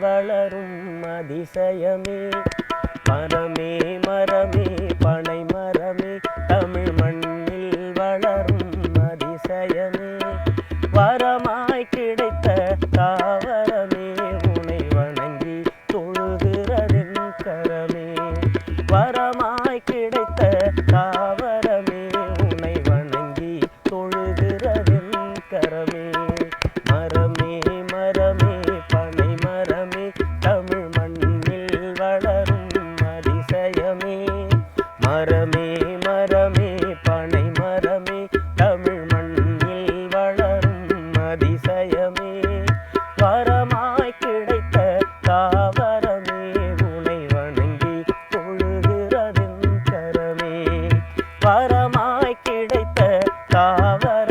வளரும் அதிசயமே. மரமே மரமே பனை மரமே தமிழ் மண்ணில் வளரும் அதிசயமே. வரமாய் கிடைத்த தாவரமே உனை வணங்கி தொழுகிறதின் கரமே. வரமாய் கிடைத்த தாவரமே உனை வணங்கி தொழுகிறதின் கரமே. மரமே மரமே பனை மரமே தமிழ் மண்ணில் வளரும் அதிசயமே. வரமாய் கிடைத்த தாவரமே உனை வணங்கி தொழுகிறதின் கரமே. வரமாய் கிடைத்த தாவர